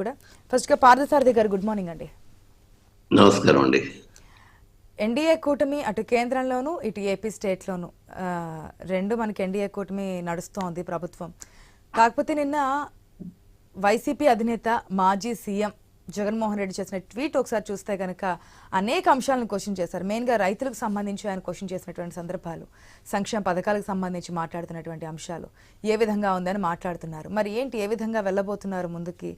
కూడా. ఫస్ట్గా పార్థసారథి గారు గుడ్ మార్నింగ్ అండి. నమస్కారం అండి. ఎన్డీఏ కూటమి అటు కేంద్రంలోను ఇటు ఏపీ స్టేట్లోను రెండు మనకి ఎన్డీఏ కూటమి నడుస్తోంది ప్రభుత్వం. కాకపోతే నిన్న వైసీపీ అధినేత మాజీ సీఎం జగన్మోహన్ రెడ్డి చేసిన ట్వీట్ ఒకసారి చూస్తే కనుక అనేక అంశాలను క్వశ్చన్ చేశారు. మెయిన్గా రైతులకు సంబంధించి ఆయన క్వశ్చన్ చేసినటువంటి సందర్భాలు సంక్షేమ పథకాలకు సంబంధించి మాట్లాడుతున్నటువంటి అంశాలు ఏ విధంగా ఉందని మాట్లాడుతున్నారు. మరి ఏంటి ఏ విధంగా వెళ్ళబోతున్నారు ముందుకి?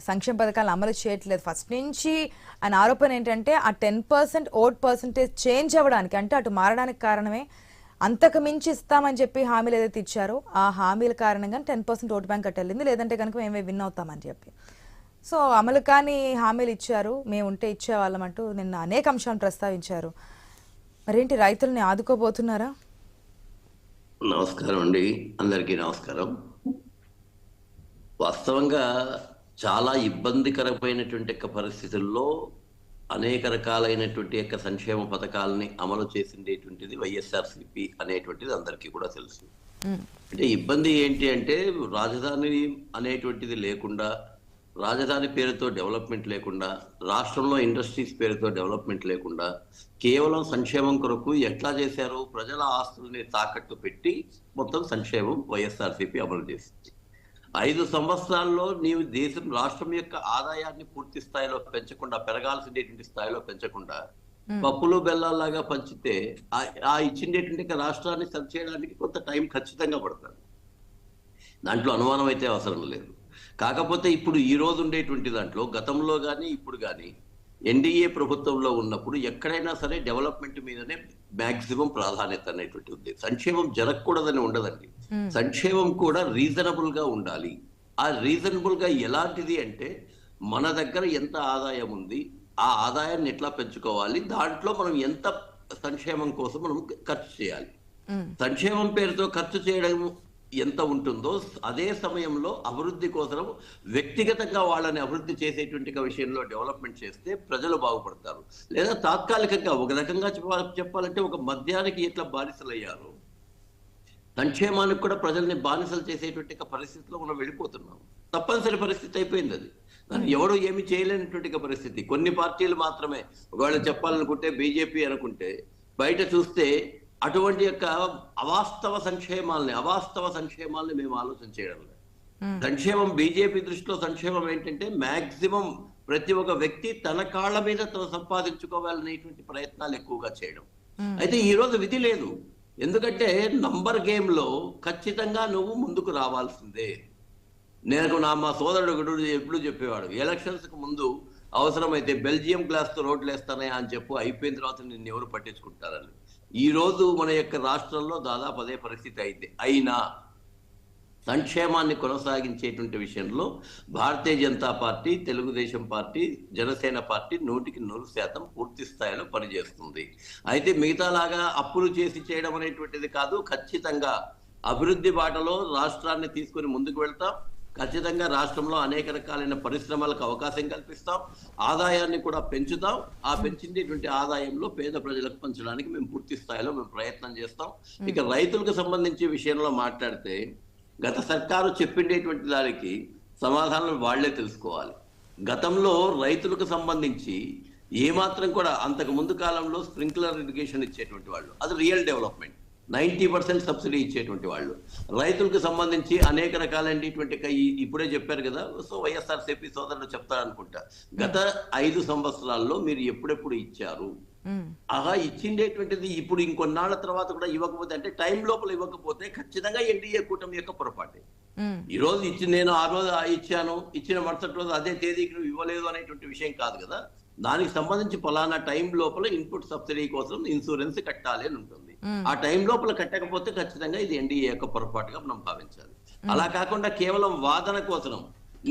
సంక్షేమ పథకాలు అమలు చేయట్లేదు. ఫస్ట్ నుంచి ఆయన ఆరోపణ ఏంటంటే ఆ ten percent vote percentage change అవ్వడానికి అంటే అటు మారడానికి కారణమే అంతకు మించి ఇస్తామని చెప్పి హామీలు ఏదైతే ఇచ్చారో ఆ హామీల కారణంగా టెన్ పర్సెంట్ ఓట్ బ్యాంక్ అట్టెళ్ళింది లేదంటే కనుక మేమే విన్ అవుతామని చెప్పి. సో అమలు కాని హామీలు ఇచ్చారు. మేము ఉంటే ఇచ్చేవాళ్ళం అంటూ నిన్న అనేక అంశాలను ప్రస్తావించారు. మరేంటి రైతుల్ని ఆదుకోబోతున్నారా? నమస్కారం అండి. అందరికీ నమస్కారం. వాస్తవంగా చాలా ఇబ్బందికరమైనటువంటి యొక్క పరిస్థితుల్లో అనేక రకాలైనటువంటి యొక్క సంక్షేమ పథకాలని అమలు చేసిండేటువంటిది వైఎస్ఆర్సిపి అనేటువంటిది అందరికీ కూడా తెలుసు. అంటే ఇబ్బంది ఏంటి అంటే రాజధాని అనేటువంటిది లేకుండా రాజధాని పేరుతో డెవలప్మెంట్ లేకుండా రాష్ట్రంలో ఇండస్ట్రీస్ పేరుతో డెవలప్మెంట్ లేకుండా కేవలం సంక్షేమం కొరకు ఎట్లా చేశారు ప్రజల ఆస్తుల్ని తాకట్టు పెట్టి మొత్తం సంక్షేమం వైఎస్ఆర్సీపీ అమలు చేసింది. ఐదు సంవత్సరాల్లో నీవు దేశం రాష్ట్రం యొక్క ఆదాయాన్ని పూర్తి స్థాయిలో పెంచకుండా పెరగాల్సినటువంటి స్థాయిలో పెంచకుండా పప్పులు బెల్లాల్లాగా పంచితే ఆ- యొక్క రాష్ట్రాన్ని సరి చేయడానికి కొంత టైం ఖచ్చితంగా పడుతుంది. దాంట్లో అనుమానం అయితే అవసరం లేదు. కాకపోతే ఇప్పుడు ఈ రోజు ఉండేటువంటి దాంట్లో గతంలో కానీ ఇప్పుడు కానీ ఎన్డీఏ ప్రభుత్వంలో ఉన్నప్పుడు ఎక్కడైనా సరే డెవలప్మెంట్ మీదనే మాక్సిమం ప్రాధాన్యత అనేటువంటి ఉంది. సంక్షేమం జరగకూడదని ఉండదండి. సంక్షేమం కూడా రీజనబుల్గా ఉండాలి. ఆ రీజనబుల్గా ఎలాంటిది అంటే మన దగ్గర ఎంత ఆదాయం ఉంది ఆ ఆదాయాన్ని ఎట్లా పెంచుకోవాలి దాంట్లో మనం ఎంత సంక్షేమం కోసం మనం ఖర్చు చేయాలి. సంక్షేమం పేరుతో ఖర్చు చేయడం ఎంత ఉంటుందో అదే సమయంలో అభివృద్ధి కోసం వ్యక్తిగతంగా వాళ్ళని అభివృద్ధి చేసేటువంటి విషయంలో డెవలప్మెంట్ చేస్తే ప్రజలు బాగుపడతారు. లేదా తాత్కాలికంగా ఒక రకంగా చెప్పా- చెప్పాలంటే ఒక మద్యానికి ఎట్లా బానిసలయ్యారు? సంక్షేమానికి కూడా ప్రజల్ని బానిసలు చేసేటువంటి పరిస్థితిలో మనం వెళ్ళిపోతున్నాం. తప్పనిసరి పరిస్థితి అయిపోయింది అది. దాన్ని ఎవడు ఏమి చేయలేనటువంటి పరిస్థితి. కొన్ని పార్టీలు మాత్రమే. ఒకవేళ చెప్పాలనుకుంటే బీజేపీ అనుకుంటే బయట చూస్తే అటువంటి యొక్క అవాస్తవ సంక్షేమాల్ని అవాస్తవ సంక్షేమాల్ని మేము ఆలోచన చేయడం లేదు. సంక్షేమం బీజేపీ దృష్టిలో సంక్షేమం ఏంటంటే మాక్సిమం ప్రతి ఒక్క వ్యక్తి తన కాళ్ళ మీద తను సంపాదించుకోవాలనేటువంటి ప్రయత్నాలు ఎక్కువగా చేయడం. అయితే ఈ రోజు విధి లేదు. ఎందుకంటే నంబర్ గేమ్లో ఖచ్చితంగా నువ్వు ముందుకు రావాల్సిందే. నేను నా మా సోదరుడు ఒకడు ఎప్పుడు చెప్పేవాడు ఎలక్షన్స్కి ముందు అవసరమైతే బెల్జియం గ్లాస్తో రోడ్లు వేస్తానే అని చెప్పు అయిపోయిన తర్వాత నిన్ను ఎవరు పట్టించుకుంటారని. ఈరోజు మన యొక్క రాష్ట్రంలో దాదాపు అదే పరిస్థితి అయింది. అయినా సంక్షేమాన్ని కొనసాగించేటువంటి విషయంలో Bharatiya Janata party Telugu Desam party Janasena party నూటికి నూరు శాతం పూర్తి స్థాయిలో పనిచేస్తుంది. అయితే మిగతాలాగా అప్పులు చేసి చేయడం అనేటువంటిది కాదు ఖచ్చితంగా అభివృద్ధి బాటలో రాష్ట్రాన్ని తీసుకొని ముందుకు వెళ్తాం. ఖచ్చితంగా రాష్ట్రంలో అనేక రకాలైన పరిశ్రమలకు అవకాశం కల్పిస్తాం. ఆదాయాన్ని కూడా పెంచుతాం. ఆ పెంచినటువంటి ఆదాయంలో పేద ప్రజలకు పంచడానికి మేము పూర్తి స్థాయిలో మేము ప్రయత్నం చేస్తాం. ఇక రైతులకు సంబంధించి విషయంలో మాట్లాడితే గత సర్కారు చెప్పిండేటువంటి దానికి సమాధానం వాళ్ళే తెలుసుకోవాలి. గతంలో రైతులకు సంబంధించి ఏమాత్రం కూడా అంతకు ముందు కాలంలో స్ప్రింక్లర్ ఇరిగేషన్ ఇచ్చేటువంటి వాళ్ళు అది real development ninety percent subsidy ఇచ్చేటువంటి వాళ్ళు. రైతులకు సంబంధించి అనేక రకాలైనటువంటి ఇప్పుడే చెప్పారు కదా సో వైఎస్ఆర్ సిపి సోదరులు చెప్తారనుకుంటా గత ఐదు సంవత్సరాల్లో మీరు ఎప్పుడెప్పుడు ఇచ్చారు? ఆహా ఇచ్చిండేటువంటిది ఇప్పుడు ఇంకొన్నాళ్ళ తర్వాత కూడా ఇవ్వకపోతే అంటే టైం లోపల ఇవ్వకపోతే ఖచ్చితంగా ఎన్డీఏ కూటమి యొక్క పొరపాటే. ఈ రోజు ఇచ్చి నేను ఆ రోజు ఇచ్చాను ఇచ్చిన మరుసటి రోజు అదే తేదీకి నువ్వు ఇవ్వలేదు అనేటువంటి విషయం కాదు కదా. దానికి సంబంధించి ఫలానా టైం లోపల ఇన్పుట్ సబ్సిడీ కోసం ఇన్సూరెన్స్ కట్టాలి అని ఉంటుంది. ఆ టైం లోపల కట్టకపోతే ఖచ్చితంగా ఇది ఎన్డీఏ యొక్క పొరపాటుగా మనం భావించాలి. అలా కాకుండా కేవలం వాదన కోసం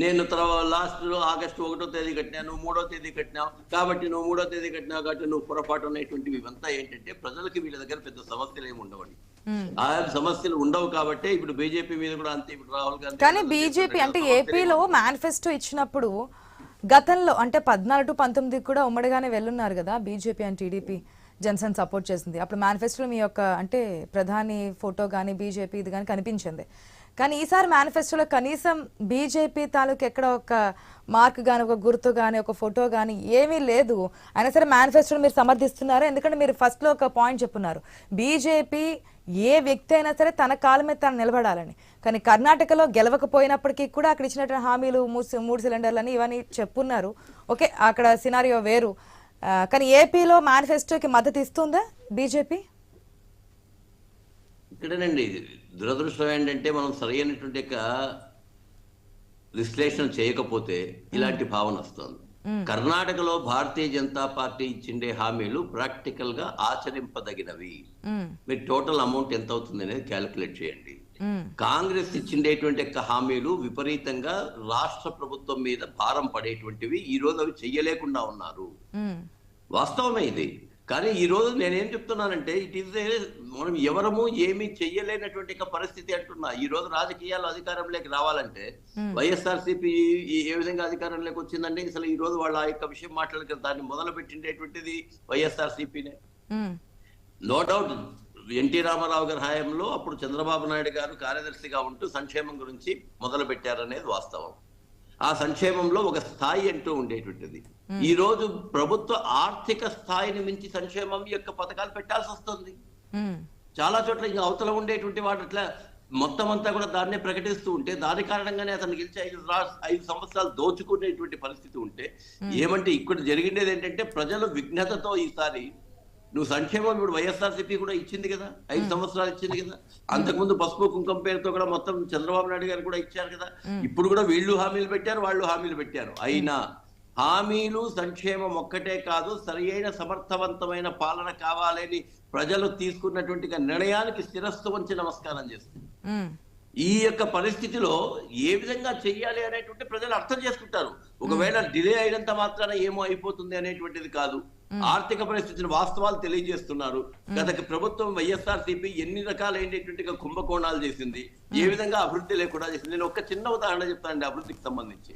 నేను తర్వాత లాస్ట్ ఆగస్టు ఒకటో తేదీ కట్టినా నువ్వు మూడో తేదీ కట్టినావు కాబట్టి నువ్వు మూడో తేదీ కట్టినావు కాబట్టి నువ్వు పొరపాటు అనేటువంటివి ఇవంతా ఏంటంటే ప్రజలకి వీళ్ళ దగ్గర పెద్ద సమస్యలు ఏమి ఉండవండి. ఆ సమస్యలు ఉండవు కాబట్టి ఇప్పుడు బీజేపీ మీద కూడా అంతే ఇప్పుడు రాహుల్ గాంధీ కానీ బీజేపీ అంటే ఏపీలో మేనిఫెస్టో ఇచ్చినప్పుడు గతంలో అంటే పద్నాలుగు టు పంతొమ్మిది కూడా ఉమ్మడిగానే వెళ్ళున్నారు కదా BJP and TDP Janasena support చేసింది. అప్పుడు మేనిఫెస్టోలో మీ యొక్క అంటే ప్రధాని ఫోటో కానీ బీజేపీ ఇది కానీ కనిపించింది. కానీ ఈసారి మేనిఫెస్టోలో కనీసం బీజేపీ తాలూకు ఎక్కడ ఒక మార్క్ కానీ ఒక గుర్తు కానీ ఒక ఫోటో కానీ ఏమీ లేదు. అయినా సరే మేనిఫెస్టోలో మీరు సమర్థిస్తున్నారు. ఎందుకంటే మీరు ఫస్ట్లో ఒక పాయింట్ చెప్పున్నారు. బీజేపీ ఏ వ్యక్తి అయినా సరే తన కాలం మీద తను నిలబడాలని. కానీ కర్ణాటకలో గెలవకపోయినప్పటికీ కూడా అక్కడ ఇచ్చినటువంటి హామీలు మూడు సిలిండర్లని ఇవన్నీ చెప్పున్నారు. ఓకే అక్కడ సినారియో వేరు. కానీ ఏపీలో మేనిఫెస్టోకి మద్దతు ఇస్తుందా బీజేపీ ఇక్కడేనండి. దురదృష్టం ఏంటంటే మనం సరైనటువంటి యొక్క విశ్లేషణ చేయకపోతే ఇలాంటి భావన వస్తుంది. కర్ణాటకలో భారతీయ జనతా పార్టీ ఇచ్చిండే హామీలు ప్రాక్టికల్గా ఆచరింపదగినవి. మీరు టోటల్ అమౌంట్ ఎంత అవుతుంది అనేది క్యాలిక్యులేట్ చేయండి. కాంగ్రెస్ ఇచ్చిండేటువంటి యొక్క హామీలు విపరీతంగా రాష్ట్ర ప్రభుత్వం మీద భారం పడేటువంటివి ఈ రోజు అవి చెయ్యలేకుండా ఉన్నారు. వాస్తవమే ఇది. కానీ ఈ రోజు నేనేం చెప్తున్నానంటే ఇట్ ఈస్ మనం ఎవరము ఏమీ చెయ్యలేనటువంటి పరిస్థితి అంటున్నా. ఈ రోజు రాజకీయాలు అధికారంలోకి రావాలంటే వైఎస్ఆర్ సిపి ఏ విధంగా అధికారంలోకి వచ్చిందంటే అసలు ఈ రోజు వాళ్ళ ఆ యొక్క విషయం మాట్లాడక దాన్ని మొదలు పెట్టిండేటువంటిది వైఎస్ఆర్ సిపినే. నో డౌట్ ఎన్టీ రామారావు గారి హయాంలో అప్పుడు చంద్రబాబు నాయుడు గారు కార్యదర్శిగా ఉంటూ సంక్షేమం గురించి మొదలు పెట్టారనేది వాస్తవం. ఆ సంక్షేమంలో ఒక స్థాయి అంటూ ఉండేటువంటిది. ఈ రోజు ప్రభుత్వ ఆర్థిక స్థాయిని మించి సంక్షేమం యొక్క పథకాలు పెట్టాల్సి వస్తుంది. చాలా చోట్ల ఇంకా అవతల ఉండేటువంటి వాడు అట్లా మొత్తం అంతా కూడా దాన్నే ప్రకటిస్తూ ఉంటే దాని కారణంగానే అతను గెలిచి ఐదు ఐదు సంవత్సరాలు దోచుకునేటువంటి పరిస్థితి ఉంటే ఏమంటే ఇక్కడ జరిగిండేది ఏంటంటే ప్రజలు విఘ్నతతో ఈసారి నువ్వు సంక్షేమం ఇప్పుడు వైఎస్ఆర్సీపీ కూడా ఇచ్చింది కదా? ఐదు సంవత్సరాలు ఇచ్చింది కదా? అంతకుముందు పసుపు కుంకుమ పేరుతో కూడా మొత్తం చంద్రబాబు నాయుడు గారు కూడా ఇచ్చారు కదా? ఇప్పుడు కూడా వీళ్ళు హామీలు పెట్టారు వాళ్ళు హామీలు పెట్టారు. అయినా హామీలు సంక్షేమం ఒక్కటే కాదు సరియైన సమర్థవంతమైన పాలన కావాలని ప్రజలు తీసుకున్నటువంటి నిర్ణయానికి శిరస్సు వంచి నమస్కారం చేస్తుంది. ఈ యొక్క పరిస్థితిలో ఏ విధంగా చెయ్యాలి అనేటువంటి ప్రజలు అర్థం చేసుకుంటారు. ఒకవేళ డిలే అయినంత మాత్రాన ఏమో అయిపోతుంది అనేటువంటిది కాదు. ఆర్థిక పరిస్థితిని వాస్తవాలు తెలియజేస్తున్నారు. గత ప్రభుత్వం వైఎస్ఆర్ సిపి ఎన్ని రకాలైనటువంటి కుంభకోణాలు చేసింది ఏ విధంగా అభివృద్ధి లేకుండా చేసింది? నేను ఒక చిన్న ఉదాహరణ చెప్తానండి అభివృద్ధికి సంబంధించి.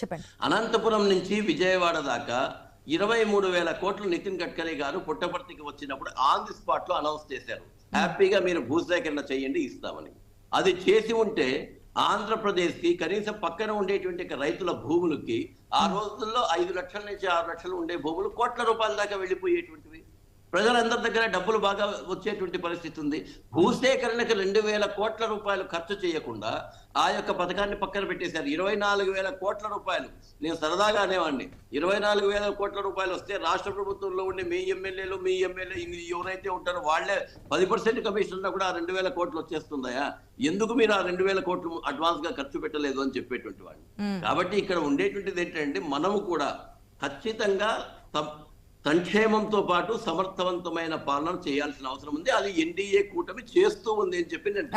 చెప్పండి. అనంతపురం నుంచి విజయవాడ దాకా ఇరవై మూడు వేల కోట్లు నితిన్ గడ్కరీ గారు పుట్టపర్తికి వచ్చినప్పుడు ఆన్ ది స్పాట్లో అనౌన్స్ చేశారు. హ్యాపీగా మీరు భూసేకరణ చేయండి ఇస్తామని. అది చేసి ఉంటే ఆంధ్రప్రదేశ్కి కనీసం పక్కన ఉండేటువంటి రైతుల భూములకి ఆ రోజుల్లో ఐదు లక్షల నుంచి ఆరు లక్షలు ఉండే భూములు కోట్ల రూపాయల దాకా వెళ్ళిపోయేటువంటివి ప్రజలందరి దగ్గర డబ్బులు బాగా వచ్చేటువంటి పరిస్థితి ఉంది. భూసేకరణకు రెండు వేల కోట్ల రూపాయలు ఖర్చు చేయకుండా ఆ యొక్క పథకాన్ని పక్కన పెట్టేశారు. ఇరవై నాలుగు వేల కోట్ల రూపాయలు. నేను సరదాగా అనేవాడిని. ఇరవై నాలుగు వేల కోట్ల రూపాయలు వస్తే రాష్ట్ర ప్రభుత్వంలో ఉండే మీ ఎమ్మెల్యేలు మీ ఎమ్మెల్యే ఎవరైతే ఉంటారో వాళ్ళే పది పర్సెంట్ కమిషన్ ఉన్నా కూడా ఆ రెండు వేల కోట్లు వచ్చేస్తుందయా? ఎందుకు మీరు ఆ రెండు వేల కోట్లు అడ్వాన్స్గా ఖర్చు పెట్టలేదు అని చెప్పేటువంటి వాడిని. కాబట్టి ఇక్కడ ఉండేటువంటిది ఏంటంటే మనము కూడా ఖచ్చితంగా సంక్షేమంతో పాటు సమర్థవంతమైన పాలన చేయాల్సిన అవసరం ఉంది. అది ఎన్డీఏ కూటమి చేస్తూ ఉంది అని చెప్పి నేను